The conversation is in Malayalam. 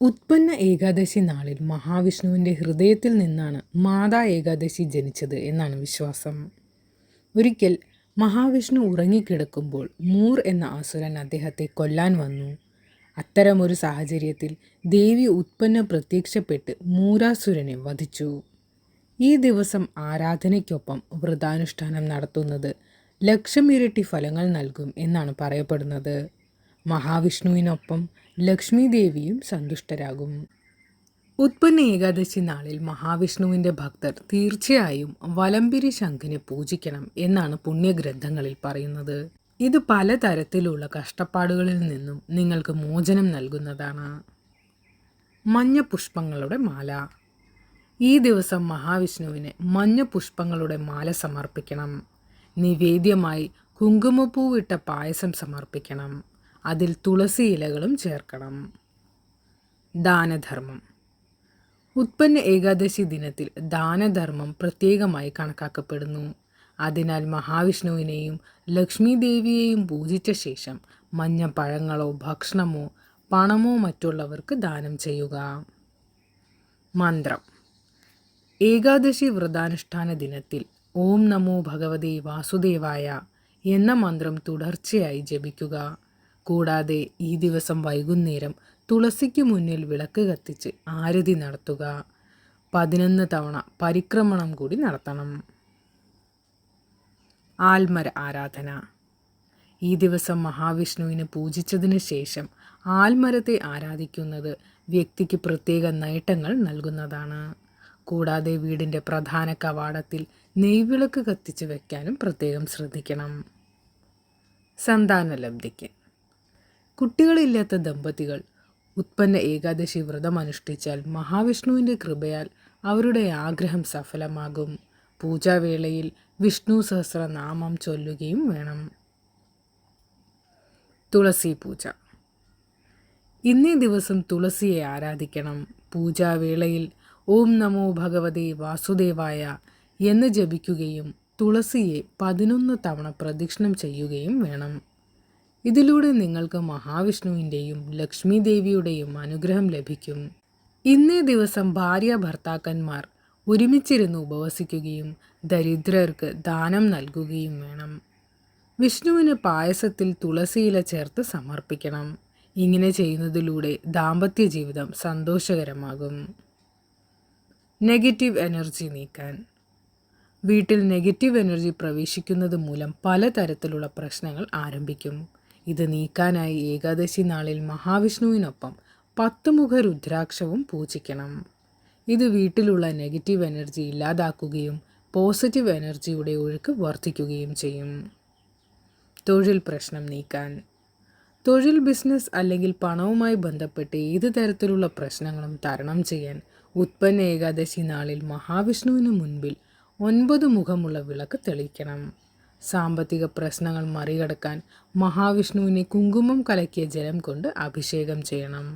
ഉത്പന്ന ഏകാദശി നാളിൽ മഹാവിഷ്ണുവിന്റെ ഹൃദയത്തിൽ നിന്നാണ് മാതാ ഏകാദശി ജനിച്ചത് എന്നാണ് വിശ്വാസം. ഒരിക്കൽ മഹാവിഷ്ണു ഉറങ്ങിക്കിടക്കുമ്പോൾ മൂർ എന്ന അസുരൻ അദ്ദേഹത്തെ കൊല്ലാൻ വന്നു. അത്തരമൊരു സാഹചര്യത്തിൽ ദേവി ഉത്പന്ന പ്രത്യക്ഷപ്പെട്ട് മൂരാസുരനെ വധിച്ചു. ഈ ദിവസം ആരാധനയ്ക്കൊപ്പം വ്രതാനുഷ്ഠാനം നടത്തുന്നത് ലക്ഷമിരട്ടി ഫലങ്ങൾ നൽകും എന്നാണ് പറയപ്പെടുന്നത്. മഹാവിഷ്ണുവിനൊപ്പം ലക്ഷ്മി ദേവിയും സന്തുഷ്ടരാകും. ഉത്പന്ന ഏകാദശി നാളിൽ മഹാവിഷ്ണുവിന്റെ ഭക്തർ തീർച്ചയായും വലംപിരി ശംഖിനെ പൂജിക്കണം എന്നാണ് പുണ്യഗ്രന്ഥങ്ങളിൽ പറയുന്നത്. ഇത് പലതരത്തിലുള്ള കഷ്ടപ്പാടുകളിൽ നിന്നും നിങ്ങൾക്ക് മോചനം നൽകുന്നതാണ്. മഞ്ഞ പുഷ്പങ്ങളുടെ മാല. ഈ ദിവസം മഹാവിഷ്ണുവിന് മഞ്ഞ പുഷ്പങ്ങളുടെ മാല സമർപ്പിക്കണം. നിവേദ്യമായി കുങ്കുമപ്പൂവിട്ട പായസം സമർപ്പിക്കണം. അതിൽ തുളസി ഇലകളും ചേർക്കണം. ദാനധർമ്മം. ഉത്പന്ന ഏകാദശി ദിനത്തിൽ ദാനധർമ്മം പ്രത്യേകമായി കണക്കാക്കപ്പെടുന്നു. അതിനാൽ മഹാവിഷ്ണുവിനെയും ലക്ഷ്മി ദേവിയെയും പൂജിച്ച ശേഷം മഞ്ഞ പഴങ്ങളോ ഭക്ഷണമോ പണമോ മറ്റുള്ളവർക്ക് ദാനം ചെയ്യുക. മന്ത്രം. ഏകാദശി വ്രതാനുഷ്ഠാന ദിനത്തിൽ ഓം നമോ ഭഗവതി വാസുദേവായ എന്ന മന്ത്രം തുടർച്ചയായി ജപിക്കുക. കൂടാതെ ഈ ദിവസം വൈകുന്നേരം തുളസിക്ക് മുന്നിൽ വിളക്ക് കത്തിച്ച് ആരതി നടത്തുക. പതിനൊന്ന് തവണ പരിക്രമണം കൂടി നടത്തണം. ആൽമര ആരാധന. ഈ ദിവസം മഹാവിഷ്ണുവിനെ പൂജിച്ചതിന് ശേഷം ആൽമരത്തെ ആരാധിക്കുന്നത് വ്യക്തിക്ക് പ്രത്യേക നേട്ടങ്ങൾ നൽകുന്നതാണ്. കൂടാതെ വീടിന്റെ പ്രധാന കവാടത്തിൽ നെയ്വിളക്ക് കത്തിച്ച് വയ്ക്കാനും പ്രത്യേകം ശ്രദ്ധിക്കണം. സന്താനലബ്ധിക്ക്. കുട്ടികളില്ലാത്ത ദമ്പതികൾ ഉത്പന്ന ഏകാദശി വ്രതം അനുഷ്ഠിച്ചാൽ മഹാവിഷ്ണുവിന്റെ കൃപയാൽ അവരുടെ ആഗ്രഹം സഫലമാകും. പൂജാവേളയിൽ വിഷ്ണു സഹസ്രനാമം ചൊല്ലുകയും വേണം. തുളസി പൂജ. ഇന്നേ ദിവസം തുളസിയെ ആരാധിക്കണം. പൂജാവേളയിൽ ഓം നമോ ഭഗവതി വാസുദേവായ എന്ന് ജപിക്കുകയും തുളസിയെ പതിനൊന്ന് തവണ പ്രദക്ഷിണം ചെയ്യുകയും വേണം. ഇതിലൂടെ നിങ്ങൾക്ക് മഹാവിഷ്ണുവിന്റെയും ലക്ഷ്മി ദേവിയുടെയും അനുഗ്രഹം ലഭിക്കും. ഇന്നേ ദിവസം ഭാര്യ ഭർത്താക്കന്മാർ ഒരുമിച്ചിരുന്ന് ഉപവസിക്കുകയും ദരിദ്രർക്ക് ദാനം നൽകുകയും വേണം. വിഷ്ണുവിന് പായസത്തിൽ തുളസിയില ചേർത്ത് സമർപ്പിക്കണം. ഇങ്ങനെ ചെയ്യുന്നതിലൂടെ ദാമ്പത്യ ജീവിതം സന്തോഷകരമാകും. നെഗറ്റീവ് എനർജി നീക്കാൻ. വീട്ടിൽ നെഗറ്റീവ് എനർജി പ്രവേശിക്കുന്നത് മൂലം പലതരത്തിലുള്ള പ്രശ്നങ്ങൾ ആരംഭിക്കും. ഇത് നീക്കാനായി ഏകാദശി നാളിൽ മഹാവിഷ്ണുവിനൊപ്പം പത്തുമുഖ രുദ്രാക്ഷവും പൂജിക്കണം. ഇത് വീട്ടിലുള്ള നെഗറ്റീവ് എനർജി ഇല്ലാതാക്കുകയും പോസിറ്റീവ് എനർജിയുടെ ഒഴുക്ക് വർദ്ധിക്കുകയും ചെയ്യും. തൊഴിൽ പ്രശ്നം നീക്കാൻ. തൊഴിൽ ബിസിനസ് അല്ലെങ്കിൽ പണവുമായി ബന്ധപ്പെട്ട് ഏത് തരത്തിലുള്ള പ്രശ്നങ്ങളും തരണം ചെയ്യാൻ ഉത്പന്ന ഏകാദശി നാളിൽ മഹാവിഷ്ണുവിന് മുൻപിൽ ഒൻപത് മുഖമുള്ള വിളക്ക് തെളിയിക്കണം. സാമ്പത്തിക പ്രശ്നങ്ങൾ മറികടക്കാൻ മഹാവിഷ്ണുവിനെ കുങ്കുമം കലക്കിയ ജലം കൊണ്ട് അഭിഷേകം ചെയ്യണം.